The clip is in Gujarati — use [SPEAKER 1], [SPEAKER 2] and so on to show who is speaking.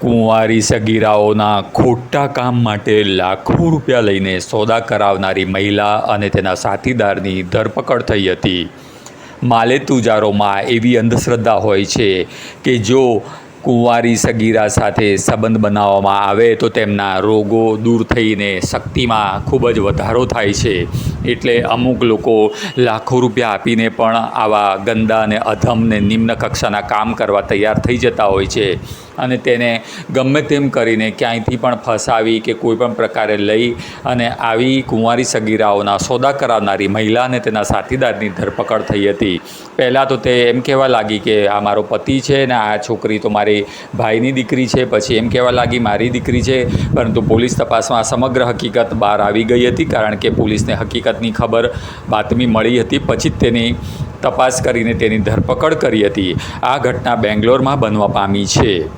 [SPEAKER 1] કુંવારી સગીરાઓના ખોટા કામ માટે લાખો રૂપિયા લઈને સોદા કરાવનારી મહિલા અને તેના સાથીદારની ધરપકડ થઈ હતી. માલેતુજારોમાં એવી અંધશ્રદ્ધા હોય છે કે જો કુંવારી સગીરા સાથે સંબંધ બનાવવામાં આવે તો તેમના રોગો દૂર થઈને શક્તિમાં ખૂબ જ વધારો થાય છે. એટલે અમુક લોકો લાખો રૂપિયા આપીને પણ આવા ગંદા અને અધમને નિમ્ન કક્ષાના કામ કરવા તૈયાર થઈ જતા હોય છે. અને તેને ગમે તેમ કરીને ક્યાંયથી પણ ફસાવી કે કોઈ પણ પ્રકારે લઈ અને આવી કુંવારી સગીરાઓના સોદા કરાવનારી મહિલા અને તેના સાથીદારની ધરપકડ થઈ હતી. પહેલાં તો તે એમ કહેવા લાગી કે આ મારો પતિ છે ને આ છોકરી તો મારી ભાઈની દીકરી છે, પછી એમ કહેવા લાગી, મારી દીકરી છે. પરંતુ પોલીસ તપાસમાં સમગ્ર હકીકત બહાર આવી ગઈ હતી, કારણ કે પોલીસને હકીકતની ખબર બાતમી મળી હતી. પછી જ તેની તપાસ કરીને તેની ધરપકડ કરી હતી. આ ઘટના બેંગ્લોરમાં બનવા પામી છે.